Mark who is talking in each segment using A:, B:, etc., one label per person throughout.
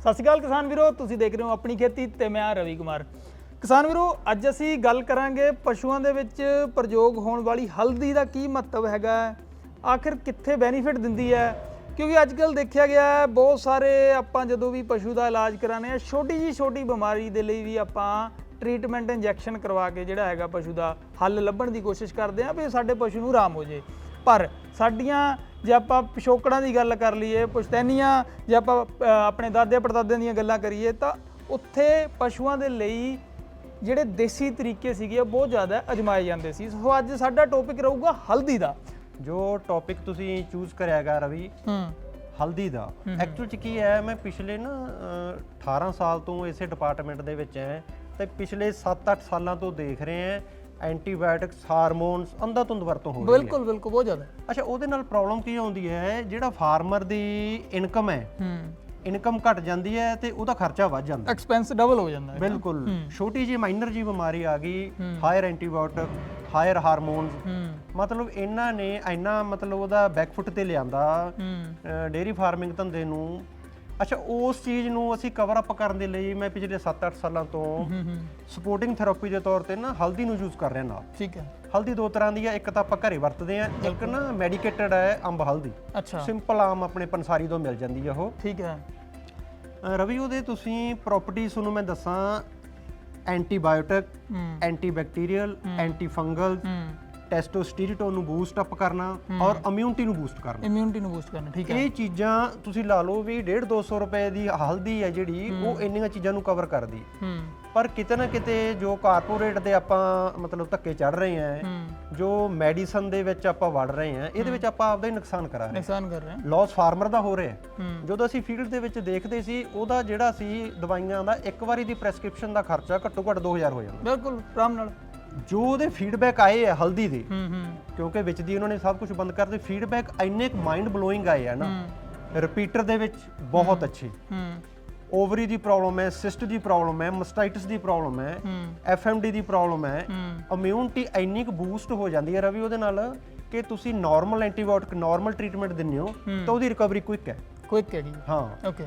A: ਸਤਿ ਸ਼੍ਰੀ ਅਕਾਲ ਕਿਸਾਨ ਵੀਰੋ, ਤੁਸੀਂ ਦੇਖ ਰਹੇ ਹੋ ਆਪਣੀ ਖੇਤੀ ਤੇ ਮੈਂ ਹਾਂ ਰਵੀ ਕੁਮਾਰ। ਕਿਸਾਨ ਵੀਰੋ, ਅੱਜ ਅਸੀਂ ਗੱਲ ਕਰਾਂਗੇ ਪਸ਼ੂਆਂ ਦੇ ਵਿੱਚ ਪ੍ਰਯੋਗ ਹੋਣ ਵਾਲੀ ਹਲਦੀ ਦਾ ਕੀ ਮਹੱਤਵ ਹੈਗਾ ਆਖਿਰ ਕਿੱਥੇ ਬੈਨੀਫਿਟ ਦਿੰਦੀ ਹੈ? ਕਿਉਂਕਿ ਅੱਜ ਕੱਲ ਦੇਖਿਆ ਗਿਆ ਬਹੁਤ ਸਾਰੇ ਆਪਾਂ ਜਦੋਂ ਵੀ ਪਸ਼ੂ ਦਾ ਇਲਾਜ ਕਰਾਉਂਦੇ ਆ ਛੋਟੀ ਜੀ ਛੋਟੀ ਬਿਮਾਰੀ ਦੇ ਲਈ ਵੀ ਆਪਾਂ ਟ੍ਰੀਟਮੈਂਟ ਇੰਜੈਕਸ਼ਨ ਕਰਵਾ ਕੇ ਜਿਹੜਾ ਹੈਗਾ ਪਸ਼ੂ ਦਾ ਹੱਲ ਲੱਭਣ ਦੀ ਕੋਸ਼ਿਸ਼ ਕਰਦੇ ਆ ਵੀ ਸਾਡੇ ਪਸ਼ੂ ਨੂੰ ਆਰਾਮ ਹੋ ਜੇ। ਪਰ ਸਾਡੀਆਂ ਜੇ ਆਪਾਂ ਪਿਛੋਕੜਾਂ ਦੀ ਗੱਲ ਕਰ ਲਈਏ ਪੁਸ਼ਤੈਨੀਆਂ ਜੇ ਆਪਾਂ ਆਪਣੇ ਦਾਦੇ ਪੜਦਾਦਿਆਂ ਦੀਆਂ ਗੱਲਾਂ ਕਰੀਏ ਤਾਂ ਉੱਥੇ ਪਸ਼ੂਆਂ ਦੇ ਲਈ ਜਿਹੜੇ ਦੇਸੀ ਤਰੀਕੇ ਸੀਗੇ ਉਹ ਬਹੁਤ ਜ਼ਿਆਦਾ ਅਜਮਾਏ ਜਾਂਦੇ ਸੀ। ਸੋ ਅੱਜ ਸਾਡਾ ਟੌਪਿਕ ਰਹੂਗਾ ਹਲਦੀ ਦਾ।
B: ਜੋ ਟੌਪਿਕ ਤੁਸੀਂ ਚੂਜ਼ ਕਰਿਆਗਾ ਰਵੀ
A: ਹੂੰ।
B: ਹਲਦੀ ਦਾ। ਐਕਚੁਅਲ ਚ ਕੀ ਹੈ ਮੈਂ ਪਿਛਲੇ ਨਾ ਅਹ, 18 ਸਾਲ ਤੋਂ ਇਸੇ ਡਿਪਾਰਟਮੈਂਟ ਦੇ ਵਿੱਚ ਹਾਂ ਤੇ ਪਿਛਲੇ 7-8 ਸਾਲਾਂ ਤੋਂ ਦੇਖ ਰਹੇ ਹਾਂ ਐਂਟੀਬਾਇਓਟਿਕਸ ਹਾਰਮੋਨਸ ਅੰਧਾਧੁੰਦ ਵਰਤੋਂ ਹੋ ਰਹੀ ਹੈ।
A: ਬਿਲਕੁਲ ਬਿਲਕੁਲ ਬਹੁਤ ਜ਼ਿਆਦਾ।
B: ਅੱਛਾ ਉਹਦੇ ਨਾਲ ਪ੍ਰੋਬਲਮ ਕੀ ਆਉਂਦੀ ਹੈ? ਜਿਹੜਾ ਫਾਰਮਰ ਦੀ ਇਨਕਮ ਹੈ
A: ਹੂੰ।
B: ਇਨਕਮ ਘਟ ਜਾਂਦੀ ਹੈ ਤੇ ਉਹਦਾ ਖਰਚਾ ਵੱਧ ਜਾਂਦਾ।
A: ਐਕਸਪੈਂਸ ਡਬਲ ਹੋ ਜਾਂਦਾ ਹੈ।
B: ਬਿਲਕੁਲ। ਛੋਟੀ ਜਿਹੀ ਮਾਈਨਰ ਜੀ ਬਿਮਾਰੀ ਆ ਗਈ ਹਾਇਰ ਐਂਟੀਬਾਇਓਟਿਕ ਹਾਇਰ ਹਾਰਮੋਨਸ ਮਤਲਬ ਇਹਨਾਂ ਨੇ ਇੰਨਾ ਮਤਲਬ ਉਹਦਾ ਬੈਕਫੁੱਟ ਤੇ ਲਿਆਂਦਾ ਡੇਰੀ ਫਾਰਮਿੰਗ ਧੰਦੇ ਨੂੰ। ਅੱਛਾ ਉਸ ਚੀਜ਼ ਨੂੰ ਅਸੀਂ ਕਵਰ ਅਪ ਕਰਨ ਦੇ ਲਈ ਮੈਂ ਪਿਛਲੇ 7-8 ਸਾਲਾਂ ਤੋਂ ਸਪੋਰਟਿੰਗ ਥੈਰੇਪੀ ਦੇ ਤੌਰ ਤੇ ਨਾ ਹਲਦੀ ਨੂੰ ਯੂਜ਼ ਕਰ ਰਿਹਾ ਨਾਲ।
A: ਠੀਕ ਹੈ।
B: ਹਲਦੀ ਦੋ ਤਰ੍ਹਾਂ ਦੀ ਹੈ ਇੱਕ ਤਾਂ ਆਪਾਂ ਘਰੇ ਵਰਤਦੇ ਆ ਇੱਕ ਨਾ ਮੈਡੀਕੇਟਡ ਹੈ ਅੰਬ ਹਲਦੀ।
A: ਅੱਛਾ।
B: ਸਿੰਪਲ ਆਮ ਆਪਣੇ ਪੰਸਾਰੀ ਤੋਂ ਮਿਲ ਜਾਂਦੀ ਹੈ ਉਹ।
A: ਠੀਕ ਹੈ।
B: ਰਵੀ ਉਹਦੇ ਤੁਸੀਂ ਪ੍ਰਾਪਰਟੀਜ਼ ਤੁਹਾਨੂੰ ਮੈਂ ਦੱਸਾਂ ਐਂਟੀਬਾਇਓਟਿਕ ਐਂਟੀਬੈਕਟੀਰੀਅਲ ਐਂਟੀ ਟੈਸਟੋਸਟੀਰੋਨ ਨੂੰ ਬੂਸਟ ਅਪ ਕਰਨਾ ਔਰ ਇਮਿਊਨਿਟੀ ਨੂੰ ਬੂਸਟ ਕਰਨਾ।
A: ਇਮਿਊਨਿਟੀ ਨੂੰ ਬੂਸਟ ਕਰਨਾ ਠੀਕ ਹੈ।
B: ਇਹ ਚੀਜ਼ਾਂ ਤੁਸੀਂ ਲਾ ਲਓ ਵੀ 1.5 200 ਰੁਪਏ ਦੀ ਹਲਦੀ ਹੈ ਜਿਹੜੀ ਉਹ ਇੰਨੀਆਂ ਚੀਜ਼ਾਂ ਨੂੰ ਕਵਰ ਕਰਦੀ।
A: ਹੂੰ।
B: ਪਰ ਕਿਤੇ ਨਾ ਕਿਤੇ ਜੋ ਕਾਰਪੋਰੇਟ ਦੇ ਆਪਾਂ ਮਤਲਬ ਧੱਕੇ ਚੜ ਰਹੇ ਆ ਜੋ ਮੈਡੀਸਨ ਦੇ ਵਿੱਚ ਆਪਾਂ ਵੜ ਰਹੇ ਆ ਇਹਦੇ ਵਿੱਚ ਆਪਾਂ ਆਪਦਾ ਹੀ ਨੁਕਸਾਨ ਕਰਾ ਰਹੇ
A: ਨੁਕਸਾਨ ਕਰ ਰਹੇ ਹਾਂ।
B: ਲਾਸ ਫਾਰਮਰ ਦਾ ਹੋ ਰਿਹਾ। ਜਦੋਂ ਅਸੀਂ ਫੀਲਡ ਦੇ ਵਿੱਚ ਦੇਖਦੇ ਸੀ ਉਹਦਾ ਜਿਹੜਾ ਸੀ ਦਵਾਈਆਂ ਦਾ ਇੱਕ ਵਾਰੀ ਦੀ ਪ੍ਰੈਸਕ੍ਰਿਪਸ਼ਨ ਦਾ ਖਰਚਾ ਘੱਟੋ ਘੱਟ 2000 ਹੋ ਜਾਂਦਾ।
A: ਬਿਲਕੁਲ ਆਰਾਮ ਨਾਲ।
B: ਜੋ ਉਹਦੇ ਫੀਡਬੈਕ ਆਏ ਆ ਹਲਦੀ ਦੇ
A: ਹੂੰ ਹੂੰ।
B: ਕਿਉਂਕਿ ਵਿੱਚ ਦੀ ਉਹਨਾਂ ਨੇ ਸਭ ਕੁਝ ਬੰਦ ਕਰਤੇ ਫੀਡਬੈਕ ਇੰਨੇ ਮਾਈਂਡ ਬਲੋਇੰਗ ਆਏ ਆ ਨਾ
A: ਹੂੰ।
B: ਰਿਪੀਟਰ ਦੇ ਵਿੱਚ ਬਹੁਤ ਅੱਛੇ।
A: ਹੂੰ।
B: ਓਵਰੀ ਦੀ ਪ੍ਰੋਬਲਮ ਹੈ ਸਿਸਟ ਦੀ ਪ੍ਰੋਬਲਮ ਹੈ ਮਸਟਾਈਟਿਸ ਦੀ ਪ੍ਰੋਬਲਮ ਹੈ
A: ਹੂੰ।
B: ਐਫਐਮਡੀ ਦੀ ਪ੍ਰੋਬਲਮ ਹੈ
A: ਹੂੰ।
B: ਇਮਿਊਨਿਟੀ ਇੰਨੀ ਕੁ ਬੂਸਟ ਹੋ ਜਾਂਦੀ ਹੈ ਰਵੀ ਉਹਦੇ ਨਾਲ ਕਿ ਤੁਸੀਂ ਨਾਰਮਲ ਐਂਟੀਬਾਇਓਟਿਕ ਨਾਰਮਲ ਟ੍ਰੀਟਮੈਂਟ ਦਿੰਦੇ ਹੋ ਤਾਂ ਉਹਦੀ ਰਿਕਵਰੀ ਕੁਇਕ ਹੈ।
A: ਕੁਇਕ ਹੈਗੀ
B: ਹਾਂ।
A: ਓਕੇ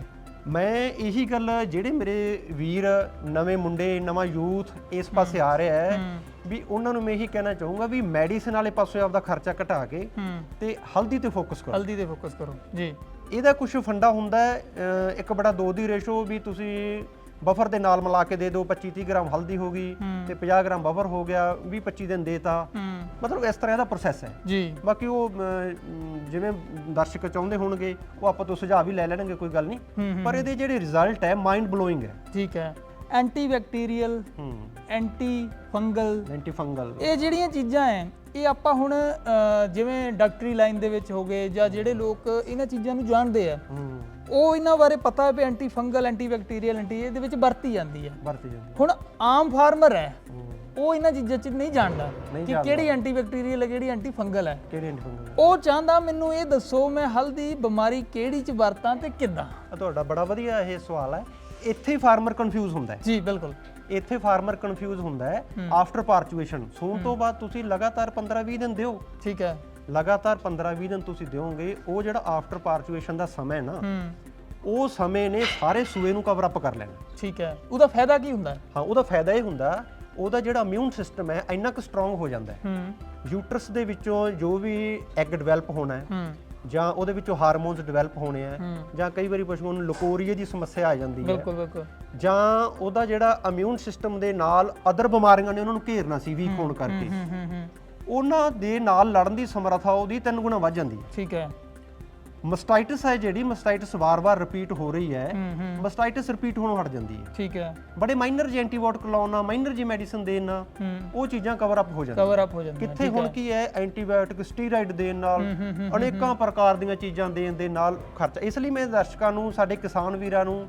B: ਮੈਂ ਇਹੀ ਗੱਲ ਜਿਹੜੇ ਮੇਰੇ ਵੀਰ ਨਵੇਂ ਮੁੰਡੇ ਨਵਾਂ ਯੂਥ ਇਸ ਪਾਸੇ ਆ ਰਿਹਾ ਹੈ ਵੀ ਉਹਨਾਂ ਨੂੰ ਮੈਂ ਇਹੀ ਕਹਿਣਾ ਚਾਹੂੰਗਾ ਵੀ ਮੈਡੀਸਿਨ ਵਾਲੇ ਪਾਸੇ ਆਪਦਾ ਖਰਚਾ ਘਟਾ ਕੇ ਤੇ ਹਲਦੀ ਤੇ ਫੋਕਸ ਕਰੋ।
A: ਹਲਦੀ ਤੇ ਫੋਕਸ ਕਰੋ। ਜੀ।
B: ਇਹਦਾ ਕੁਝ ਫੰਡਾ ਹੁੰਦਾ ਹੈ ਅਹ ਇੱਕ ਬੜਾ 2 ਦੀ ਰੇਸ਼ੋ ਵੀ ਤੁਸੀਂ ਬਫਰ ਦੇ ਨਾਲ ਮਿਲਾ ਕੇ ਦੇ ਦਿਓ 25 30 ਗ੍ਰਾਮ ਹਲਦੀ ਹੋ ਗਈ ਤੇ 50 ਗ੍ਰਾਮ ਬਫਰ ਹੋ ਗਿਆ 20 25 ਦਿਨ ਦੇਤਾ ਮਤਲਬ ਇਸ ਤਰ੍ਹਾਂ ਦਾ ਪ੍ਰੋਸੈਸ ਹੈ।
A: ਜੀ।
B: ਬਾਕੀ ਉਹ ਜਿਵੇਂ ਦਰਸ਼ਕ ਚਾਹੁੰਦੇ ਹੋਣਗੇ ਉਹ ਆਪਾਂ ਤੋਂ ਸੁਝਾਅ ਵੀ ਲੈ ਲੈਣਗੇ ਕੋਈ ਗੱਲ ਨਹੀਂ। ਪਰ ਇਹਦੇ ਜਿਹੜੇ ਰਿਜ਼ਲਟ ਹੈ ਮਾਈਂਡ ਬਲੋਇੰਗ ਹੈ।
A: ਠੀਕ ਹੈ। Anti bacterial anti fungal
B: anti fungal
A: ਇਹ ਜਿਹੜੀਆਂ ਚੀਜ਼ਾਂ ਐ ਇਹ ਆਪਾਂ ਹੁਣ ਜਿਵੇਂ ਡਾਕਟਰੀ ਲਾਈਨ ਦੇ ਵਿੱਚ ਹੋ ਗਏ ਜਾਂ ਜਿਹੜੇ ਲੋਕ ਇਹਨਾਂ ਚੀਜ਼ਾਂ ਨੂੰ ਜਾਣਦੇ ਆ ਉਹ ਇਹਨਾਂ ਬਾਰੇ ਪਤਾ ਹੈ ਵੀ anti fungal anti bacterial anti ਇਹਦੇ ਵਿੱਚ ਵਰਤੀ ਜਾਂਦੀ ਹੈ
B: ਵਰਤੀ ਜਾਂਦੀ
A: ਹੁਣ ਆਮ ਫਾਰਮਰ ਹੈ। ਉਹ ਇਹਨਾਂ ਚੀਜ਼ਾਂ 'ਚ ਨਹੀਂ ਜਾਣਦਾ ਕਿ ਕਿਹੜੀ ਐਂਟੀ ਬੈਕਟੀਰੀਅਲ ਹੈ ਕਿਹੜੀ ਐਂਟੀ ਫੰਗਲ ਹੈ।
B: ਕਿਹੜੀ ਐਂਟੀ ਫੰਗਲ
A: ਉਹ ਚਾਹੁੰਦਾ ਮੈਨੂੰ ਇਹ ਦੱਸੋ ਮੈਂ ਹਲਦੀ ਬਿਮਾਰੀ ਕਿਹੜੀ 'ਚ ਵਰਤਾਂ ਤੇ ਕਿੱਦਾਂ?
B: ਤੁਹਾਡਾ ਬੜਾ ਵਧੀਆ ਇਹ ਸਵਾਲ ਹੈ। ਇੱਥੇ ਫਾਰਮਰ ਕਨਫਿਊਜ਼ ਹੁੰਦਾ ਹੈ।
A: ਜੀ ਬਿਲਕੁਲ।
B: ਇੱਥੇ ਫਾਰਮਰ ਕਨਫਿਊਜ਼ ਹੁੰਦਾ ਹੈ ਆਫਟਰ ਪਾਰਚੂਏਸ਼ਨ ਸੂਣ ਤੋਂ ਬਾਅਦ ਤੁਸੀਂ ਲਗਾਤਾਰ 15-20 ਦਿਨ ਦਿਓ।
A: ਠੀਕ ਹੈ।
B: ਲਗਾਤਾਰ 15-20 ਦਿਨ ਤੁਸੀਂ ਦਿਓਗੇ ਉਹ ਜਿਹੜਾ ਆਫਟਰ ਪਾਰਚੂਏਸ਼ਨ ਦਾ ਸਮਾਂ ਹੈ ਨਾ ਉਹ ਸਮੇਂ ਨੇ ਸਾਰੇ ਸੂਏ ਨੂੰ ਕਵਰ ਅਪ ਕਰ ਲੈਣਾ।
A: ਠੀਕ ਹੈ। ਉਹਦਾ ਫਾਇਦਾ ਕੀ ਹੁੰਦਾ? ਹੈ?
B: ਹਾਂ ਉਹਦਾ ਫਾਇਦਾ ਇਹ ਹੁੰਦਾ ਉਹਦਾ ਜਿਹੜਾ ਇਮਿਊਨ ਸਿਸਟਮ ਹੈ ਇੰਨਾ ਕੁ ਸਟਰੋਂਗ ਹੋ ਜਾਂਦਾ ਹੈ।
A: ਹੂੰ।
B: ਯੂਟਰਸ ਦੇ ਵਿੱਚੋਂ ਜੋ ਵੀ ਐਗ ਡਿਵੈਲਪ ਹੋਣਾ ਹੈ
A: ਹੂੰ।
B: ਜਾਂ ਉਹਦੇ ਵਿੱਚੋਂ ਹਾਰਮੋਨਸ ਡਿਵੈਲਪ ਹੋਣੇ ਆ ਜਾਂ ਕਈ ਵਾਰੀ ਪਸ਼ੂਆਂ ਨੂੰ ਲਕੋਰੀਏ ਦੀ ਸਮੱਸਿਆ ਆ ਜਾਂਦੀ ਹੈ।
A: ਬਿਲਕੁਲ ਬਿਲਕੁਲ।
B: ਜਾਂ ਉਹਦਾ ਜਿਹੜਾ ਇਮਿਊਨ ਸਿਸਟਮ ਦੇ ਨਾਲ ਅਦਰ ਬਿਮਾਰੀਆਂ ਨੇ ਉਹਨਾਂ ਨੂੰ ਘੇਰਨਾ ਸੀ ਵੀਕ ਹੋਣ ਕਰਕੇ। ਉਹਨਾਂ ਦੇ ਨਾਲ ਲੜਨ ਦੀ ਸਮਰੱਥਾ ਉਹਦੀ ਤਿੰਨ ਗੁਣਾ ਵੱਧ ਜਾਂਦੀ ਹੈ।
A: ਠੀਕ ਹੈ।
B: ਮਸਟਾਈਟਸ ਹੈ ਜਿਹੜੀ ਮਸਟਾਈਟਸ ਵਾਰ-ਵਾਰ ਰਿਪੀਟ ਹੋ ਰਹੀ ਹੈ। ਮਸਟਾਈਟਸ ਰਿਪੀਟ ਹੋਣੋਂ ਹਟ ਜਾਂਦੀ ਹੈ।
A: ਠੀਕ ਹੈ।
B: ਬੜੇ ਮਾਈਨਰ ਜੀ ਐਂਟੀਬਾਇਓਟਿਕ ਲਾਉਣਾ ਮਾਈਨਰ ਜੀ ਮੈਡੀਸਿਨ ਦੇਣਾ ਉਹ ਚੀਜ਼ਾਂ ਕਵਰ ਅਪ ਹੋ ਜਾਂਦੀਆਂ।
A: ਕਵਰ ਅਪ ਹੋ ਜਾਂਦਾ
B: ਕਿੱਥੇ ਹੁਣ ਕੀ ਹੈ ਐਂਟੀਬਾਇਓਟਿਕ ਸਟੀਰਾਇਡ ਦੇਣ ਨਾਲ ਅਨੇਕਾਂ ਪ੍ਰਕਾਰ ਦੀਆਂ ਚੀਜ਼ਾਂ ਦੇਣ ਦੇ ਨਾਲ ਖਰਚਾ। ਇਸ ਲਈ ਮੈਂ ਦਰਸ਼ਕਾਂ ਨੂੰ ਸਾਡੇ ਕਿਸਾਨ ਵੀਰਾਂ ਨੂੰ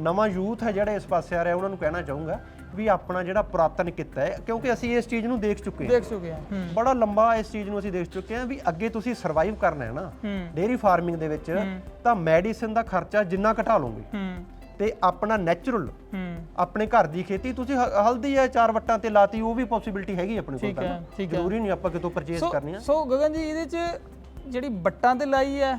B: ਨਵਾਂ ਯੂਥ ਹੈ ਜਿਹੜਾ ਇਸ ਪਾਸੇ ਆ ਰਿਹਾ ਉਹਨਾਂ ਨੂੰ ਕਹਿਣਾ ਚਾਹੂੰਗਾ ਵੀ ਆਪਣਾ ਜਿਹੜਾ ਪੁਰਾਤਨ ਕਿੱਤਾ ਹੈ ਕਿਉਂਕਿ ਅਸੀਂ ਇਸ ਚੀਜ਼ ਨੂੰ ਦੇਖ ਚੁੱਕੇ ਹਾਂ।
A: ਦੇਖ ਚੁੱਕੇ ਹਾਂ ਹੂੰ।
B: ਬੜਾ ਲੰਬਾ ਇਸ ਚੀਜ਼ ਨੂੰ ਅਸੀਂ ਦੇਖ ਚੁੱਕੇ ਹਾਂ ਵੀ ਅੱਗੇ ਤੁਸੀਂ ਸਰਵਾਈਵ ਕਰਨਾ ਹੈ ਨਾ ਡੇਰੀ ਫਾਰਮਿੰਗ ਦੇ ਵਿੱਚ ਤਾਂ ਮੈਡੀਸਿਨ ਦਾ ਖਰਚਾ ਜਿੰਨਾ ਘਟਾ ਲਓਗੇ। ਤੇ ਆਪਣਾ ਨੈਚੁਰਲ ਆਪਣੇ ਘਰ ਦੀ ਖੇਤੀ ਤੁਸੀਂ ਹਲਦੀ ਹੈ ਚਾਰ ਵੱਟਾਂ ਤੇ ਲਾਤੀ ਉਹ ਵੀ ਪੋਸਿਬਿਲਿਟੀ ਹੈਗੀ ਆਪਣੇ ਕੋਲ ਤਾਂ। ਜ਼ਰੂਰੀ ਨਹੀਂ ਆਪਾਂ ਕਿਤੋਂ ਪਰਚੇਸ ਕਰਨੀ ਆ।
A: ਸੋ ਗਗਨ ਜੀ ਇਹਦੇ ਚ ਜਿਹੜੀ ਬੱਟਾਂ ਤੇ ਲਾਈ ਹੈ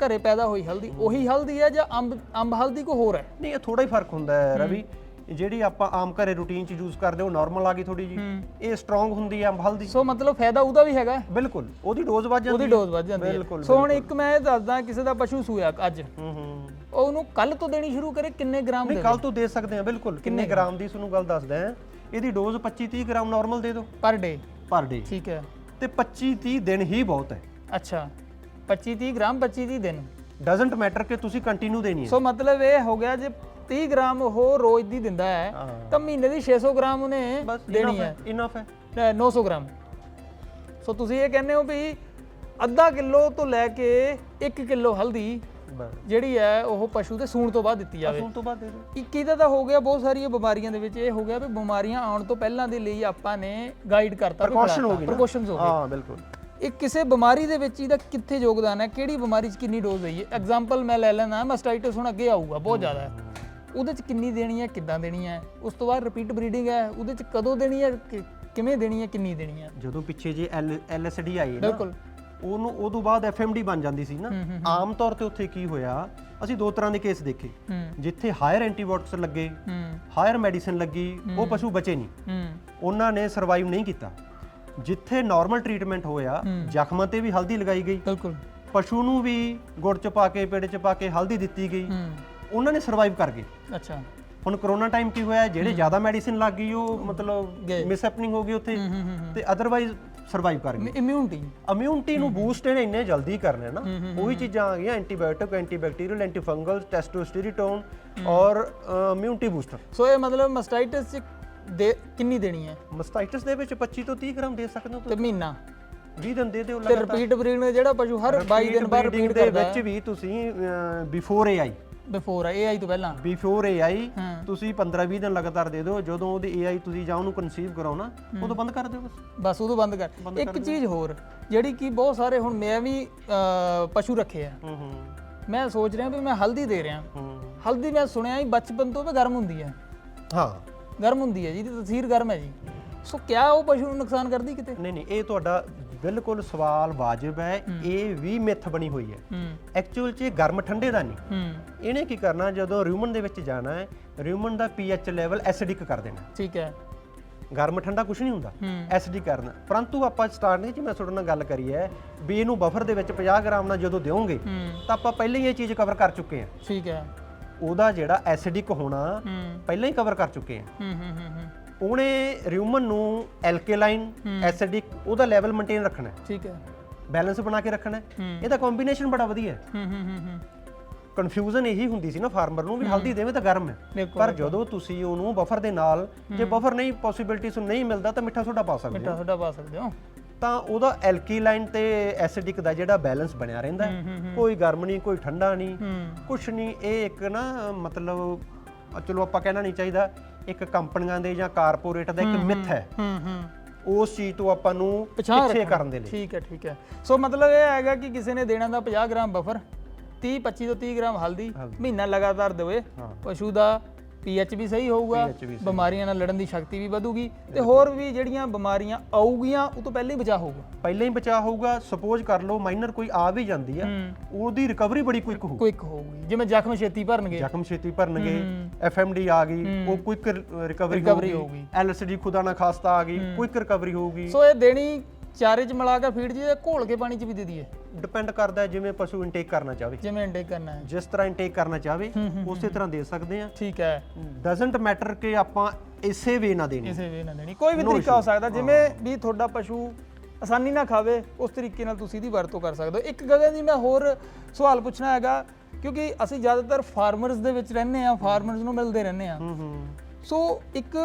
A: ਘਰੇ ਪੈਦਾ ਹੋਈ ਹਲਦੀ ਉਹੀ ਹਲਦੀ ਹੈ ਜਾਂ ਅੰਬ ਅੰਬ ਹਲਦੀ ਕੋ ਹੋਰ ਹੈ?
B: ਨਹੀਂ ਇਹ ਥੋੜਾ ਹੀ ਫ਼ਰਕ ਹੁੰਦਾ ਹੈ। ਰਵੀ। ਜਿਹੜੀ ਆਪਾਂ ਆਮ ਘਰੇ ਰੂਟੀਨ ਚ ਯੂਜ਼ ਕਰਦੇ ਉਹ ਨਾਰਮਲ ਆ ਗਈ ਥੋੜੀ ਜੀ ਇਹ ਸਟਰੋਂਗ ਹੁੰਦੀ ਹੈ ਅੰਬ ਹਲਦੀ।
A: ਸੋ ਮਤਲਬ ਫਾਇਦਾ ਉਹਦਾ ਵੀ ਹੈਗਾ।
B: ਬਿਲਕੁਲ ਉਹਦੀ ਡੋਜ਼ ਵੱਧ ਜਾਂਦੀ
A: ਉਹਦੀ। ਡੋਜ਼ ਵੱਧ ਜਾਂਦੀ ਹੈ
B: ਬਿਲਕੁਲ
A: ਸੋ ਹੁਣ ਇੱਕ ਮੈਂ ਇਹ ਦੱਸਦਾ ਕਿਸੇ ਦਾ ਪਸ਼ੂ ਸੂਇਆ ਅੱਜ।
B: ਹੂੰ ਹੂੰ।
A: ਉਹ ਉਹਨੂੰ ਕੱਲ ਤੋਂ ਦੇਣੀ ਸ਼ੁਰੂ ਕਰੇ ਕਿੰਨੇ ਗ੍ਰਾਮ
B: ਨਹੀਂ ਕੱਲ ਤੋਂ ਦੇ ਸਕਦੇ ਆ ਬਿਲਕੁਲ। ਕਿੰਨੇ ਗ੍ਰਾਮ? ਦੀ ਤੁਹਾਨੂੰ ਗੱਲ ਦੱਸਦਾ ਹਾਂ। ਇਹਦੀ ਡੋਜ਼ 25 30 ਗ੍ਰਾਮ ਨਾਰਮਲ ਦੇ ਦਿਓ।
A: ਪਰ ਡੇ।
B: ਪਰ ਡੇ।
A: ਠੀਕ ਹੈ।
B: ਤੇ 25 30 ਦਿਨ ਹੀ ਬਹੁਤ ਹੈ।
A: ਅੱਛਾ। 25 30 ਗ੍ਰਾਮ 25 30 ਦਿਨ।
B: ਡਸਨਟ ਮੈਟਰ ਕਿ ਤੁਸੀਂ ਕੰਟੀਨਿਊ ਦੇਣੀ ਹੈ।
A: ਸੋ ਮਤਲਬ ਇਹ ਹੋ ਗਿਆ ਜੇ 30 ਗ੍ਰਾਮ ਉਹ ਰੋਜ਼ ਦੀ ਦਿੰਦਾ ਹੈ। ਤਾਂ ਮਹੀਨੇ ਦੀ 600 ਗ੍ਰਾਮ ਉਹਨੇ ਦੇਣੀ ਹੈ
B: ਇਨਫ ਹੈ।
A: ਅ, 900 ਗ੍ਰਾਮ। ਸੋ ਤੁਸੀਂ ਇਹ ਕਹਿੰਦੇ ਹੋ ਵੀ ਅੱਧਾ ਕਿਲੋ ਤੋਂ ਲੈ ਕੇ 1 ਕਿਲੋ ਹਲਦੀ ਜਿਹੜੀ ਹੈ ਉਹ ਪਸ਼ੂ ਦੇ ਸੂਣ ਤੋਂ ਬਾਅਦ ਦਿੱਤੀ ਜਾਵੇ।
B: ਉਸ ਤੋਂ ਬਾਅਦ ਦੇ ਦਿਓ।
A: ਇੱਕ ਇਹਦਾ ਤਾਂ ਹੋ ਗਿਆ ਬਹੁਤ ਸਾਰੀਆਂ ਬਿਮਾਰੀਆਂ ਦੇ ਵਿੱਚ। ਇਹ ਹੋ ਗਿਆ ਵੀ ਬਿਮਾਰੀਆਂ ਆਉਣ ਤੋਂ ਪਹਿਲਾਂ ਦੇ ਲਈ ਆਪਾਂ ਨੇ ਗਾਈਡ ਕਰਤਾ
B: Precaution ਹੋ ਨਾ।
A: ਪ੍ਰੀਕਾਸ਼ਨਸ ਹੋ ਗਏ।
B: ਹਾਂ ਬਿਲਕੁਲ।
A: ਇਹ ਕਿਸੇ ਬਿਮਾਰੀ ਦੇ ਵਿੱਚ ਇਹਦਾ ਕਿੱਥੇ ਯੋਗਦਾਨ ਹੈ? ਕਿਹੜੀ ਬਿਮਾਰੀ 'ਚ ਕਿੰਨੀ ਡੋਜ਼ ਦਈਏ ਐਗਜ਼ਾਮਪਲ ਮੈਂ ਲੈ ਲੈਣਾ ਮਸਟਾਈਟਸ ਹੁਣ ਅੱਗੇ ਆਊਗਾ ਬਹੁਤ ਜ਼ਿਆਦਾ ਹੈ। ਉਹਦੇ 'ਚ ਕਿੰਨੀ ਦੇਣੀ ਹੈ ਕਿੱਦਾਂ ਦੇਣੀ ਹੈ? ਉਸ ਤੋਂ ਬਾਅਦ ਰਿਪੀਟ ਬਰੀਡਿੰਗ ਹੈ ਉਹਦੇ 'ਚ ਕਦੋਂ ਦੇਣੀ ਹੈ ਕਿ- ਕਿਵੇਂ ਦੇਣੀ ਹੈ ਕਿੰਨੀ ਦੇਣੀ ਹੈ?
B: ਜਦੋਂ ਪਿੱਛੇ ਜੇ ਐਲਐਸਡੀ ਆਈ ਹੈ ਨਾ
A: ਬਿਲਕੁਲ।
B: ਉਹਨੂੰ ਉਦੋਂ ਬਾਅਦ ਐਫਐਮਡੀ ਬਣ ਜਾਂਦੀ ਸੀ ਨਾ। ਆਮ ਤੌਰ ਤੇ ਉੱਥੇ ਕੀ ਹੋਇਆ ਅਸੀਂ ਦੋ ਤਰ੍ਹਾਂ ਦੇ ਕੇਸ ਦੇਖੇ।
A: ਹੂੰ।
B: ਜਿੱਥੇ ਹਾਇਰ ਐਂਟੀਬਾਇਓਟਿਕਸ ਲੱਗੇ
A: ਹੂੰ।
B: ਹਾਇਰ ਮੈਡੀਸਿਨ ਲੱਗੀ ਉਹ ਪਸ਼ੂ ਬਚੇ ਨਹੀਂ।
A: ਹੂੰ।
B: ਉਹਨਾਂ ਨੇ ਸਰਵਾਈਵ ਨਹੀਂ ਕੀਤਾ। ਜਿੱਥੇ ਨਾਰਮਲ ਟ੍ਰੀਟਮੈਂਟ ਹੋਇਆ ਜ਼ਖਮਾਂ ਤੇ ਵੀ ਹਲਦੀ ਲਗਾਈ ਗਈ।
A: ਬਿਲਕੁਲ।
B: ਪਸ਼ੂ ਨੂੰ ਵੀ ਗੁੜ ਚ ਪਾ ਕੇ ਪੇੜੇ ਚ ਪਾ ਕੇ ਹਲਦੀ ਦਿੱਤੀ ਗਈ।
A: ਹੂੰ।
B: ਉਹਨਾਂ ਨੇ ਸਰਵਾਈਵ ਕਰ ਗਏ।
A: ਅੱਛਾ।
B: ਹੁਣ ਕਰੋਨਾ ਟਾਈਮ ਕੀ ਹੋਇਆ? ਜਿਹੜੇ ਜ਼ਿਆਦਾ ਮੈਡੀਸਿਨ ਲੱਗ ਗਈ ਉਹ ਮਤਲਬ
A: ਗਏ।
B: ਮਿਸਹੈਪਨਿੰਗ ਹੋ ਗਈ ਉੱਥੇ। ਤੇ ਅਦਰਵਾਈਜ਼ ਸਰਵਾਈਵ ਕਰ ਗਏ।
A: ਇਮਿਊਨਿਟੀ
B: ਇਮਿਊਨਿਟੀ ਨੂੰ ਬੂਸਟ ਇਹਨੇ ਇੰਨੇ ਜਲਦੀ ਕਰਨਾ ਹੈ ਨਾ ਉਹੀ ਚੀਜ਼ਾਂ ਆ ਗਈਆਂ ਐਂਟੀਬਾਇਓਟਿਕ ਐਂਟੀਬੈਕਟੀਰੀਅਲ ਐਂਟੀਫੰਗਲ ਟੈਸਟੋਸਟੇਰੀਟੋਨ ਔਰ ਇਮਿਊਨਿਟੀ ਬੂਸਟਰ
A: ਸੋ ਇਹ ਮਤਲਬ ਮਸਟਾਈਟਸ 'ਚ ਦੇ ਕਿੰਨੀ ਦੇਣੀ ਹੈ?
B: ਮਸਟਾਈਟਸ ਦੇ ਵਿੱਚ 25 ਤੋਂ 30 ਗ੍ਰਾਮ ਦੇ ਸਕਦੇ ਹੋ
A: ਤੇ ਮਹੀਨਾ।
B: ਤੁਸੀਂ 20 ਦਿਨ ਦੇ ਦਿਓ
A: ਤੇ ਰਿਪੀਟ ਬਰੀਡਿੰਗ ਜਿਹੜਾ ਪਸ਼ੂ ਹਰ 22 ਦਿਨ ਬਾਅਦ ਰਿਪੀਟ
B: ਦੇ ਵਿੱਚ ਵੀ ਤੁਸੀਂ ਬਿਫੋਰ ਏਆਈ
A: ਬਿਫੋਰ AI ਤੋਂ ਪਹਿਲਾਂ
B: ਬਿਫੋਰ ਏਆਈ। ਤੁਸੀਂ 15 20 ਦਿਨ ਲਗਾਤਾਰ ਦੇ ਦਿਓ ਜਦੋਂ ਉਹਦੀ ਏਆਈ ਤੁਸੀਂ ਜਾਂ ਉਹਨੂੰ ਕਨਸੀਵ ਕਰਾਉਣਾ ਉਦੋਂ ਬੰਦ ਕਰ ਦਿਓ ਬਸ।
A: ਬਸ ਉਦੋਂ ਬੰਦ ਕਰ। ਇੱਕ ਚੀਜ਼ ਹੋਰ ਜਿਹੜੀ ਕਿ ਬਹੁਤ ਸਾਰੇ ਹੁਣ ਮੈਂ ਵੀ ਪਸ਼ੂ ਰੱਖੇ ਆ। ਮੈਂ ਸੋਚ ਰਿਹਾ ਵੀ ਮੈਂ ਹਲਦੀ ਦੇ ਰਿਹਾ। ਹਲਦੀ ਮੈਂ ਸੁਣਿਆ ਹੀ ਬਚਪਨ ਤੋਂ ਵੀ ਗਰਮ ਹੁੰਦੀ ਹੈ
B: ਹਾਂ।
A: ਗਰਮ ਹੁੰਦੀ ਹੈ ਜਿਹਦੀ ਤਸੀਰ ਗਰਮ ਹੈ ਜੀ। ਸੋ ਕਿਆ ਉਹ ਪਸ਼ੂ ਨੂੰ ਨੁਕਸਾਨ ਕਰਦੀ ਕਿਤੇ?
B: ਨਹੀਂ ਨਹੀਂ ਇਹ ਤੁਹਾਡਾ ਬਿਲਕੁਲ ਸਵਾਲ ਵਾਜਬ ਹੈ ਇਹ ਵੀ ਮਿੱਥ ਬਣੀ ਹੋਈ ਹੈ। ਐਕਚੁਅਲ 'ਚ ਇਹ ਗਰਮ ਠੰਡੇ ਦਾ ਨਹੀਂ। ਇਹਨੇ ਕੀ ਕਰਨਾ ਜਦੋਂ ਰਿਊਮਨ ਦੇ ਵਿੱਚ ਜਾਣਾ ਹੈ ਰਿਊਮਨ ਦਾ ਪੀਐਚ ਲੈਵਲ ਐਸਿਡਿਕ ਕਰ ਦੇਣਾ।
A: ਠੀਕ ਹੈ।
B: ਗਰਮ ਠੰਡਾ ਕੁਝ ਨਹੀਂ ਹੁੰਦਾ। ਐਸਿਡਿਕ ਕਰਨਾ। ਪਰੰਤੂ ਆਪਾਂ ਸਟਾਰਟਿੰਗ 'ਚ ਮੈਂ ਤੁਹਾਡੇ ਨਾਲ ਗੱਲ ਕਰੀ ਹੈ ਵੀ ਇਹਨੂੰ ਬਫਰ ਦੇ ਵਿੱਚ 50 ਗ੍ਰਾਮ ਨਾਲ ਜਦੋਂ ਦਿਓਗੇ ਤਾਂ ਆਪਾਂ ਪਹਿਲਾਂ ਹੀ ਇਹ ਚੀਜ਼ ਕਵਰ ਕਰ ਚੁੱਕੇ ਹਾਂ।
A: ਠੀਕ ਹੈ।
B: ਉਹਦਾ ਜਿਹੜਾ ਐਸਿਡਿਕ ਹੋਣਾ ਪਹਿਲਾਂ ਹੀ ਕਵਰ ਕਰ ਚੁੱਕੇ ਹੂੰ
A: ਹੂੰ ਹੂੰ ਹੂੰ।
B: ਉਹਨੇ ਰਿਊਮਨ ਨੂੰ ਐਲਕੇਲਾਈਨ ਐਸਿਡਿਕ ਉਹਦਾ ਲੈਵਲ ਮੇਨਟੇਨ ਰੱਖਣਾ ਹੈ।
A: ਠੀਕ ਹੈ।
B: ਬੈਲੈਂਸ ਬਣਾ ਕੇ ਰੱਖਣਾ ਹੈ। ਇਹਦਾ ਕੰਬੀਨੇਸ਼ਨ ਬੜਾ ਵਧੀਆ ਹੈ।
A: ਹੂੰ ਹੂੰ ਹੂੰ
B: ਕਨਫਿਊਜ਼ਨ ਇਹੀ ਹੁੰਦੀ ਸੀ ਨਾ ਫਾਰਮਰ ਨੂੰ ਵੀ ਹਲਦੀ ਦੇਵੇਂ ਤਾਂ ਗਰਮ ਹੈ। ਪਰ ਜਦੋਂ ਤੁਸੀਂ ਉਹਨੂੰ ਬਫਰ ਦੇ ਨਾਲ ਜੇ ਬਫਰ ਨਹੀਂ ਪੋਸਿਬਿਲਿਟੀ ਨੂੰ ਨਹੀਂ ਮਿਲਦਾ ਤਾਂ ਮਿੱਠਾ ਸੋਡਾ ਪਾ ਸਕਦੇ ਹੋ।
A: ਮਿੱਠਾ ਸੋਡਾ ਪਾ ਸਕਦੇ ਹੋ।
B: ਤਾਂ ਉਹਦਾ ਐਲਕੀਲਾਈਨ ਤੇ ਐਸਿਡਿਕ ਦਾ ਜਿਹੜਾ ਬੈਲੈਂਸ ਬਣਿਆ ਰਹਿੰਦਾ ਕੋਈ ਗਰਮ ਨਹੀਂ ਕੋਈ ਠੰਡਾ ਨਹੀਂ। ਕੁਛ ਨਹੀਂ ਇਹ ਇੱਕ ਨਾ ਮਤਲਬ ਚਲੋ ਆਪਾਂ ਕਹਿਣਾ ਨਹੀਂ ਚਾਹੀਦਾ। ਇੱਕ ਕੰਪਨੀਆਂ ਦੇ ਜਾਂ ਕਾਰਪੋਰੇਟ ਦਾ ਇੱਕ ਮਿੱਥ ਹੈ।
A: ਹੂੰ ਹੂੰ।
B: ਉਸ ਚੀਜ਼ ਤੋਂ ਆਪਾਂ ਨੂੰ ਪਿੱਛੇ। ਕਰਨ ਦੇ ਲਈ।
A: ਠੀਕ ਹੈ ਠੀਕ ਹੈ। ਸੋ ਮਤਲਬ ਇਹ ਹੈਗਾ ਕਿ ਕਿਸੇ ਨੇ ਦੇਣਾ ਦਾ 50 ਗ੍ਰਾਮ ਬਫਰ 30 25 ਤੋਂ 30 ਗ੍ਰਾਮ ਹਲਦੀ ਮਹੀਨਾ ਲਗਾਤਾਰ ਦੇਵੇ। ਪਸ਼ੂ ਦਾ ਪੀਐਚ ਵੀ ਸਹੀ ਹੋਊਗਾ
B: pH ਵੀ
A: ਬਿਮਾਰੀਆਂ ਨਾਲ ਲੜਨ ਦੀ ਸ਼ਕਤੀ ਵੀ ਵਧੂਗੀ ਤੇ ਹੋਰ ਵੀ ਜਿਹੜੀਆਂ ਬਿਮਾਰੀਆਂ ਆਊਗੀਆਂ ਉਹ ਤੋਂ ਪਹਿਲਾਂ ਹੀ ਬਚਾ ਹੋਊਗਾ।
B: ਪਹਿਲਾਂ ਹੀ ਬਚਾ ਹੋਊਗਾ ਸਪੋਜ਼ ਕਰ ਲਓ ਮਾਈਨਰ ਕੋਈ ਆ ਵੀ ਜਾਂਦੀ ਆ ਉਹਦੀ ਰਿਕਵਰੀ ਬੜੀ ਕੁਇਕ ਹੋਊ।
A: ਕੁਇਕ ਹੋਊਗੀ ਜਿਵੇਂ ਜ਼ਖਮ ਛੇਤੀ ਭਰਨਗੇ।
B: ਜ਼ਖਮ ਛੇਤੀ ਭਰਨਗੇ। ਐਫਐਮਡੀ ਆ ਗਈ ਉਹ ਕੁਇਕ ਰਿਕਵਰੀ
A: Recovery
B: ਹੋਊਗੀ।
A: ਹੋਊਗੀ।
B: ਐਲਐਸਡੀ ਖੁਦਾ ਨਾ ਖਾਸਤਾ ਆ ਗਈ ਕੁਇਕ ਰਿਕਵਰੀ ਹੋਊਗੀ।
A: ਸੋ ਇਹ ਦੇਣੀ ਚਾਰੇ ਚ ਮਿਲਾ ਕੇ ਫੀਡ ਜੀ ਘੋਲ ਕੇ ਪਾਣੀ ਚ ਵੀ ਦੇ ਦਈਏ।
B: ਡਿਪੈਂਡ ਕਰਦਾ ਹੈ ਜਿਵੇਂ ਪਸ਼ੂ ਇਨਟੇਕ ਕਰਨਾ ਚਾਹਵੇ।
A: ਜਿਵੇਂ ਇੰਟੇਕ ਕਰਨਾ ਹੈ।
B: ਜਿਸ ਤਰ੍ਹਾਂ ਇਨਟੇਕ ਕਰਨਾ ਚਾਹਵੇ ਉਸੇ ਤਰ੍ਹਾਂ ਦੇ ਸਕਦੇ ਆ
A: ਠੀਕ ਹੈ।
B: ਡਸਨਟ ਮੈਟਰ ਕਿ ਆਪਾਂ ਇਸੇ ਵੇ ਨਾ ਦੇਣੀ।
A: ਕਿਸੇ ਵੀ ਨਾ ਦੇਣੀ। ਕੋਈ ਵੀ ਤਰੀਕਾ ਹੋ ਸਕਦਾ ਜਿਵੇਂ ਵੀ ਤੁਹਾਡਾ ਪਸ਼ੂ ਆਸਾਨੀ ਨਾਲ ਖਾਵੇ ਉਸ ਤਰੀਕੇ ਨਾਲ ਤੁਸੀਂ ਇਹਦੀ ਵਰਤੋਂ ਕਰ ਸਕਦੇ ਹੋ। ਇੱਕ ਗਗਨ ਜੀ ਮੈਂ ਹੋਰ ਸਵਾਲ ਪੁੱਛਣਾ ਹੈਗਾ ਕਿਉਂਕਿ ਅਸੀਂ ਜ਼ਿਆਦਾਤਰ ਫਾਰਮਰਸ ਦੇ ਵਿੱਚ ਰਹਿੰਦੇ ਆ ਫਾਰਮਰਸ ਨੂੰ ਮਿਲਦੇ ਰਹਿੰਦੇ ਆ
B: ਹੂੰ ਹੂੰ।
A: ਸੋ ਇੱਕ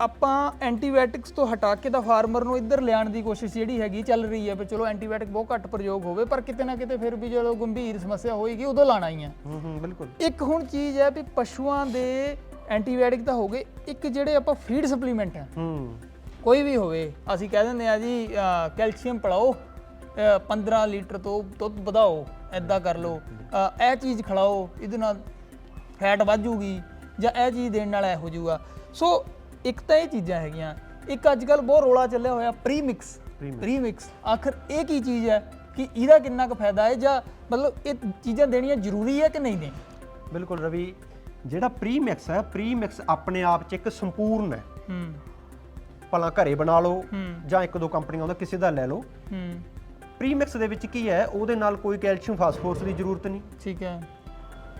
A: ਆਪਾਂ ਐਂਟੀਬਾਇਓਟਿਕਸ ਤੋਂ ਹਟਾ ਕੇ ਤਾਂ ਫਾਰਮਰ ਨੂੰ ਇੱਧਰ ਲਿਆਉਣ ਦੀ ਕੋਸ਼ਿਸ਼ ਜਿਹੜੀ ਹੈਗੀ ਚੱਲ ਰਹੀ ਹੈ ਵੀ ਚਲੋ ਐਂਟੀਬਾਇਓਟਿਕ ਬਹੁਤ ਘੱਟ ਪ੍ਰਯੋਗ ਹੋਵੇ ਪਰ ਕਿਤੇ ਨਾ ਕਿਤੇ ਫਿਰ ਵੀ ਜਦੋਂ ਗੰਭੀਰ ਸਮੱਸਿਆ ਹੋਏਗੀ ਉਦੋਂ ਲਾਣਾ ਹੀ ਹੈ।
B: ਹੂੰ ਹੂੰ ਬਿਲਕੁਲ।
A: ਇੱਕ ਹੁਣ ਚੀਜ਼ ਹੈ ਵੀ ਪਸ਼ੂਆਂ ਦੇ ਐਂਟੀਬਾਇਓਟਿਕ ਤਾਂ ਹੋ ਗਏ ਇੱਕ ਜਿਹੜੇ ਆਪਾਂ ਫੀਡ ਸਪਲੀਮੈਂਟ ਹੈ।
B: ਹੂੰ।
A: ਕੋਈ ਵੀ ਹੋਵੇ ਅਸੀਂ ਕਹਿ ਦਿੰਦੇ ਆ ਜੀ ਕੈਲਸ਼ੀਅਮ ਪੜਾਓ 15 ਲੀਟਰ ਤੋਂ ਦੁੱਧ ਵਧਾਓ ਐਦਾਂ ਕਰ ਲਓ। ਇਹ ਚੀਜ਼ ਖਿਲਾਓ ਇਹਦੇ ਨਾਲ ਫੈਟ ਵੱਧੂਗੀ ਜਾਂ ਇਹ ਚੀਜ਼ ਦੇਣ ਨਾਲ ਇਹ ਹੋ ਜਾਊਗਾ ਸੋ ਇੱਕ ਤਾਂ ਇਹ ਚੀਜ਼ਾਂ ਹੈਗੀਆਂ। ਇੱਕ ਅੱਜ ਕੱਲ ਬਹੁਤ ਰੋਲਾ ਚੱਲਿਆ ਹੋਇਆ premix
B: Premix।
A: Premix ਆਖਰ ਇਹ ਕੀ ਚੀਜ਼ ਹੈ? ਕਿ ਇਹਦਾ ਕਿੰਨਾ ਕੁ ਫਾਇਦਾ ਹੈ ਜਾਂ ਮਤਲਬ ਇਹ ਚੀਜ਼ਾਂ ਦੇਣੀਆਂ ਜ਼ਰੂਰੀ ਹੈ ਕਿ ਨਹੀਂ ਦੇਣੀਆਂ?
B: ਬਿਲਕੁਲ ਰਵੀ ਜਿਹੜਾ ਪ੍ਰੀਮਿਕਸ ਹੈ ਪ੍ਰੀਮਿਕਸ ਆਪਣੇ ਆਪ 'ਚ ਇੱਕ ਸੰਪੂਰਨ ਹੈ।
A: ਹੂੰ।
B: ਭਲਾ ਘਰੇ ਬਣਾ ਲਓ ਜਾਂ ਇੱਕ ਦੋ ਕੰਪਨੀਆਂ ਦਾ ਕਿਸੇ ਦਾ ਲੈ ਲਓ।
A: ਹੂੰ।
B: ਪ੍ਰੀਮਿਕਸ ਦੇ ਵਿੱਚ ਕੀ ਹੈ? ਉਹਦੇ ਨਾਲ ਕੋਈ ਕੈਲਸ਼ੀਅਮ ਫਾਸਫੋਰਸ ਦੀ ਜ਼ਰੂਰਤ ਨਹੀਂ।
A: ਠੀਕ ਹੈ।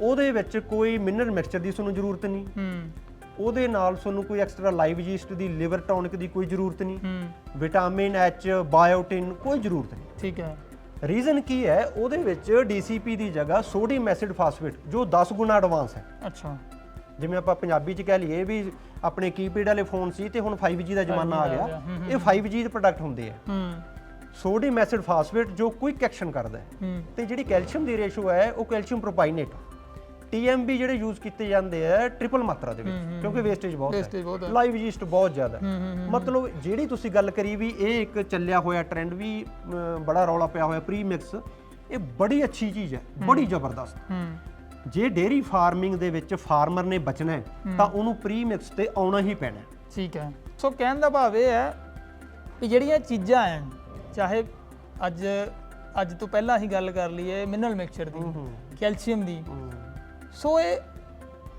B: ਉਹਦੇ ਵਿੱਚ ਕੋਈ ਮਿਨਰਲ ਮਿਕਸਚਰ ਦੀ ਤੁਹਾਨੂੰ ਜ਼ਰੂਰਤ ਨਹੀਂ।
A: ਹੂੰ।
B: ਉਹਦੇ ਨਾਲ ਤੁਹਾਨੂੰ ਕੋਈ ਐਕਸਟਰਾ ਲਾਈਵ ਯੀਸਟ ਦੀ ਲਿਵਰ ਟੌਨਿਕ ਦੀ ਕੋਈ ਜ਼ਰੂਰਤ ਨਹੀਂ।
A: ਹੂੰ।
B: ਵਿਟਾਮਿਨ ਐਚ ਬਾਇਓਟਿਨ ਕੋਈ ਜ਼ਰੂਰਤ ਨਹੀਂ।
A: ਠੀਕ ਹੈ।
B: ਰੀਜ਼ਨ ਕੀ ਹੈ? ਉਹਦੇ ਵਿੱਚ ਡੀਸੀਪੀ ਦੀ ਜਗ੍ਹਾ ਸੋਡੀਅਮ ਐਸਿਡ ਫਾਸਫੇਟ ਜੋ 10 ਗੁਣਾ ਐਡਵਾਂਸ ਹੈ।
A: ਅੱਛਾ।
B: ਜਿਵੇਂ ਆਪਾਂ ਪੰਜਾਬੀ ਚ ਕਹਿ ਲਈਏ ਵੀ ਆਪਣੇ ਕੀਪੈਡ ਵਾਲੇ ਫੋਨ ਸੀ ਤੇ ਹੁਣ 5G ਦਾ ਜ਼ਮਾਨਾ ਆ
A: 5G ਦਾ
B: ਗਿਆ। ਇਹ 5G ਦੇ ਪ੍ਰੋਡਕਟ ਹੁੰਦੇ ਆ।
A: ਹੂੰ।
B: ਸੋਡੀਅਮ ਐਸਿਡ ਫਾਸਫੇਟ ਜੋ ਕੁਇਕ ਐਕਸ਼ਨ ਕਰਦਾ ਹੂੰ। ਤੇ ਜਿਹੜੀ ਕੈਲਸ਼ੀਅਮ ਦੀ ਰੇਸ਼ੋ ਹੈ ਉਹ ਕੈਲਸ਼ੀਅਮ ਪ੍ਰੋਪਾਈਨੇਟ TMB ਜਿਹੜੇ ਯੂਜ਼ ਕੀਤੇ ਜਾਂਦੇ ਆ ਟ੍ਰਿਪਲ ਮਾਤਰਾ ਦੇ ਵਿੱਚ ਕਿਉਂਕਿ ਵੇਸਟੇਜ ਬਹੁਤ ਹੈ। ਲਾਈਵ ਯੀਸਟ ਬਹੁਤ ਜ਼ਿਆਦਾ। ਮਤਲਬ ਜਿਹੜੀ ਤੁਸੀਂ ਗੱਲ ਕਰੀ ਵੀ ਇਹ ਇੱਕ ਚੱਲਿਆ ਹੋਇਆ ਟ੍ਰੈਂਡ ਵੀ ਬੜਾ ਰੌਲਾ ਪਿਆ ਹੋਇਆ ਪ੍ਰੀਮਿਕਸ ਇਹ ਬੜੀ ਅੱਛੀ ਚੀਜ਼ ਹੈ ਬੜੀ ਜ਼ਬਰਦਸਤ। ਜੇ ਡੇਰੀ ਫਾਰਮਿੰਗ ਦੇ ਵਿੱਚ ਫਾਰਮਰ ਨੇ ਬਚਣਾ ਹੈ ਤਾਂ ਉਹਨੂੰ ਪ੍ਰੀਮਿਕਸ ਤੇ ਆਉਣਾ ਹੀ ਪੈਣਾ।
A: ਠੀਕ ਹੈ। ਸੋ ਕਹਿਣ ਦਾ ਭਾਵ ਇਹ ਹੈ ਕਿ ਜਿਹੜੀਆਂ ਚੀਜ਼ਾਂ ਹੈ ਚਾਹੇ ਅੱਜ ਅੱਜ ਤੋਂ ਪਹਿਲਾਂ ਅਸੀਂ ਗੱਲ ਕਰ ਲਈਏ ਮਿਨਰਲ ਮਿਕਸਚਰ ਦੀ ਕੈਲਸ਼ੀਅਮ ਦੀ ਸੋ ਇਹ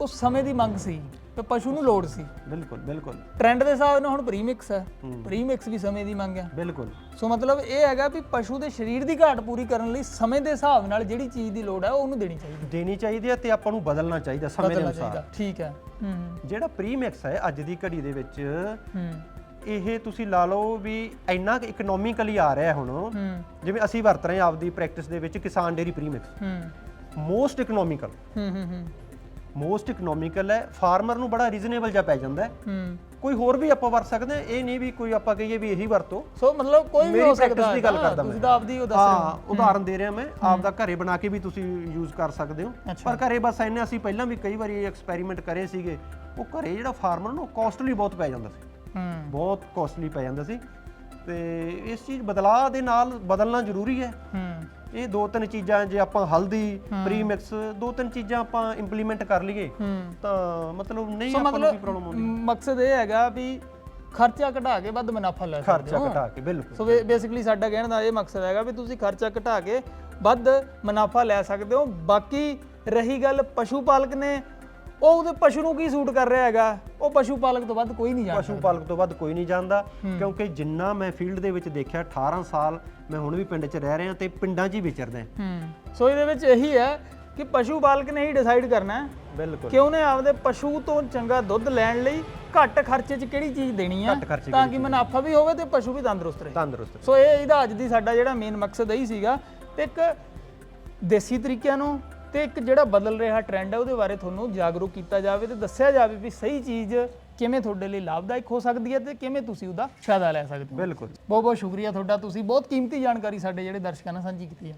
A: ਉਸ ਸਮੇਂ ਦੀ ਮੰਗ ਸੀ ਤੇ ਪਸ਼ੂ ਨੂੰ ਲੋੜ ਸੀ।
B: ਬਿਲਕੁਲ ਬਿਲਕੁਲ।
A: ਟ੍ਰੈਂਡ ਦੇ ਹਿਸਾਬ ਨਾਲ ਹੁਣ ਪ੍ਰੀਮਿਕਸ ਹੈ। ਪ੍ਰੀਮਿਕਸ ਵੀ ਸਮੇਂ ਦੀ ਮੰਗ ਹੈ।
B: ਬਿਲਕੁਲ।
A: ਸੋ ਮਤਲਬ ਇਹ ਹੈਗਾ ਵੀ ਪਸ਼ੂ ਦੇ ਸਰੀਰ ਦੀ ਘਾਟ ਪੂਰੀ ਕਰਨ ਲਈ ਸਮੇਂ ਦੇ ਹਿਸਾਬ ਨਾਲ ਜਿਹੜੀ ਚੀਜ਼ ਦੀ ਲੋੜ ਹੈ ਉਹ ਉਹਨੂੰ ਦੇਣੀ ਚਾਹੀਦੀ।
B: ਦੇਣੀ ਚਾਹੀਦੀ ਹੈ ਤੇ ਆਪਾਂ ਨੂੰ ਬਦਲਣਾ ਚਾਹੀਦਾ ਸਮੇਂ ਦੇ
A: ਬਦਲਣਾ
B: ਅਨੁਸਾਰ।
A: ਚਾਹੀਦਾ ਠੀਕ ਹੈ। ਹੂੰ
B: ਜਿਹੜਾ ਪ੍ਰੀਮਿਕਸ ਹੈ ਅੱਜ ਦੀ ਘੜੀ ਦੇ ਵਿੱਚ
A: ਹੂੰ।
B: ਇਹ ਤੁਸੀਂ ਲਾ ਲਓ ਵੀ ਇੰਨਾ ਇਕਨੋਮਿਕਲੀ ਆ ਰਿਹਾ ਹੁਣ। ਜਿਵੇਂ ਅਸੀਂ ਵਰਤ ਰਹੇ ਹਾਂ ਆਪਦੀ ਪ੍ਰੈਕਟਿਸ ਦੇ ਵਿੱਚ ਕਿਸਾਨ ਡੇਰੀ ਪ੍ਰੀਮਿਕਸ
A: ਹੂੰ।
B: ਮੋਸਟ ਇਕਨੋਮਿਕਲ
A: ਹੂੰ ਹੂੰ ਹੂੰ।
B: ਮੋਸਟ ਇਕਨੋਮਿਕਲ ਹੈ ਫਾਰਮਰ ਨੂੰ ਬੜਾ ਰੀਜ਼ਨੇਬਲ ਜਿਹਾ ਪੈ ਜਾਂਦਾ ਹੈ।
A: ਹੂੰ।
B: ਕੋਈ ਹੋਰ ਵੀ ਆਪਾਂ ਵਰਤ ਸਕਦੇ ਹਾਂ ਇਹ ਨਹੀਂ ਵੀ ਕੋਈ ਆਪਾਂ ਕਹੀਏ ਵੀ ਇਹੀ ਵਰਤੋ।
A: ਸੋ ਮਤਲਬ ਕੋਈ ਵੀ ਹੋ ਸਕਦਾ
B: ਦੀ ਗੱਲ ਕਰਦਾ
A: ਤੁਸੀਂ
B: ਮੈਂ।
A: ਤਾਂ ਆਪਦੀ ਉਹ ਦੱਸ ਰਹੇ
B: ਹਾਂ। ਉਦਾਹਰਨ ਦੇ ਰਿਹਾ ਮੈਂ ਆਪਦਾ ਘਰੇ ਬਣਾ ਕੇ ਵੀ ਤੁਸੀਂ ਯੂਜ਼ ਕਰ ਸਕਦੇ ਹੋ। ਪਰ ਘਰੇ ਬਸ ਇੰਨੇ ਅਸੀਂ ਪਹਿਲਾਂ ਵੀ ਕਈ ਵਾਰੀ ਐਕਸਪੈਰੀਮੈਂਟ ਕਰੇ ਸੀਗੇ ਉਹ ਘਰੇ ਜਿਹੜਾ ਫਾਰਮਰ ਨੂੰ ਕਾਸਟਲੀ ਬਹੁਤ ਪੈ ਜਾਂਦਾ ਸੀ।
A: ਹੂੰ।
B: ਬਹੁਤ ਕਾਸਟਲੀ ਪੈ ਜਾਂਦਾ ਸੀ। ਤੇ ਇਸ ਚੀਜ਼ ਬਦਲਾਅ ਦੇ ਨਾਲ ਬਦਲਣਾ ਜ਼ਰੂਰੀ ਹੈ।
A: ਹੂੰ।
B: ਇਹ ਦੋ ਤਿੰਨ ਚੀਜ਼ਾਂ ਜੇ ਆਪਾਂ ਹਲਦੀ ਪ੍ਰੀਮਿਕਸ ਦੋ ਤਿੰਨ ਚੀਜ਼ਾਂ ਆਪਾਂ ਇੰਪਲੀਮੈਂਟ ਕਰ ਲਈਏ
A: ਹੂੰ।
B: ਤਾਂ ਮਤਲਬ ਨਹੀਂ ਆਪਾਂ ਨੂੰ ਕੋਈ ਪ੍ਰੋਬਲਮ ਆਉਂਦੀ।
A: ਮਕਸਦ ਇਹ ਹੈਗਾ ਵੀ ਖਰਚਾ ਘਟਾ ਕੇ ਵੱਧ ਮੁਨਾਫਾ ਲੈ ਸਕਦੇ
B: ਖਰਚਾ ਘਟਾ ਕੇ ਬਿਲਕੁਲ।
A: ਸੋ ਬੇਸਿਕਲੀ ਸਾਡਾ ਕਹਿਣ ਦਾ ਇਹ ਮਕਸਦ ਹੈਗਾ ਵੀ ਤੁਸੀਂ ਖਰਚਾ ਘਟਾ ਕੇ ਵੱਧ ਮੁਨਾਫਾ ਲੈ ਸਕਦੇ ਹੋ। ਬਾਕੀ ਰਹੀ ਗੱਲ ਪਸ਼ੂ ਪਾਲਕ ਨੇ ਉਹ ਉਹਦੇ ਪਸ਼ੂ ਨੂੰ ਕੀ ਸੂਟ ਕਰ ਰਿਹਾ ਹੈਗਾ? ਉਹ ਪਸ਼ੂ ਪਾਲਕ ਤੋਂ ਵੱਧ ਕੋਈ ਨਹੀਂ ਜਾਣਦਾ।
B: ਪਸ਼ੂ ਪਾਲਕ ਤੋਂ ਵੱਧ ਕੋਈ ਨਹੀਂ ਜਾਣਦਾ ਕਿਉਂਕਿ ਜਿੰਨਾ ਮੈਂ ਫੀਲਡ ਦੇ ਵਿੱਚ ਦੇਖਿਆ 18 ਸਾਲ ਮੈਂ ਹੁਣ ਵੀ ਪਿੰਡ 'ਚ ਰਹਿ ਰਿਹਾ ਤੇ ਪਿੰਡਾਂ 'ਚ ਹੀ ਵਿਚਰਦਾ
A: ਹੂੰ। ਸੋ ਇਹਦੇ ਵਿੱਚ ਇਹੀ ਹੈ ਕਿ ਪਸ਼ੂ ਪਾਲਕ ਨੇ ਹੀ ਡਿਸਾਈਡ ਕਰਨਾ ਹੈ
B: ਬਿਲਕੁਲ।
A: ਕਿ ਉਹਨੇ ਆਪਦੇ ਪਸ਼ੂ ਤੋਂ ਚੰਗਾ ਦੁੱਧ ਲੈਣ ਲਈ ਘੱਟ ਖਰਚੇ 'ਚ ਕਿਹੜੀ ਚੀਜ਼ ਦੇਣੀ
B: ਖਰਚੇ
A: ਤਾਂ ਕਿ ਮੁਨਾਫਾ ਵੀ ਹੋਵੇ ਤੇ ਪਸ਼ੂ ਵੀ ਤੰਦਰੁਸਤ ਰਹੇ।
B: ਤੰਦਰੁਸਤ
A: ਸੋ ਇਹ ਇਹਦਾ ਅੱਜ ਦੀ ਸਾਡਾ ਜਿਹੜਾ ਮੇਨ ਮਕਸਦ ਇਹੀ ਸੀਗਾ ਤੇ ਇੱਕ ਦੇਸੀ ਤਰੀਕਿਆਂ ਨੂੰ ਤੇ ਇੱਕ ਜਿਹੜਾ ਬਦਲ ਰਿਹਾ ਟ੍ਰੈਂਡ ਹੈ ਉਹਦੇ ਬਾਰੇ ਤੁਹਾਨੂੰ ਜਾਗਰੂਕ ਕੀਤਾ ਜਾਵੇ ਤੇ ਦੱਸਿਆ ਜਾਵੇ ਵੀ ਸਹੀ ਚੀਜ਼ ਕਿਵੇਂ ਤੁਹਾਡੇ ਲਈ ਲਾਭਦਾਇਕ ਹੋ ਸਕਦੀ ਹੈ ਤੇ ਕਿਵੇਂ ਤੁਸੀਂ ਉਹਦਾ ਫਾਇਦਾ ਲੈ ਸਕਦੇ ਹੋ।
B: ਬਿਲਕੁਲ।
A: ਬਹੁਤ ਬਹੁਤ ਸ਼ੁਕਰੀਆ ਤੁਹਾਡਾ। ਤੁਸੀਂ ਬਹੁਤ ਕੀਮਤੀ ਜਾਣਕਾਰੀ ਸਾਡੇ ਜਿਹੜੇ ਦਰਸ਼ਕਾਂ ਨਾਲ ਸਾਂਝੀ ਕੀਤੀ ਹੈ।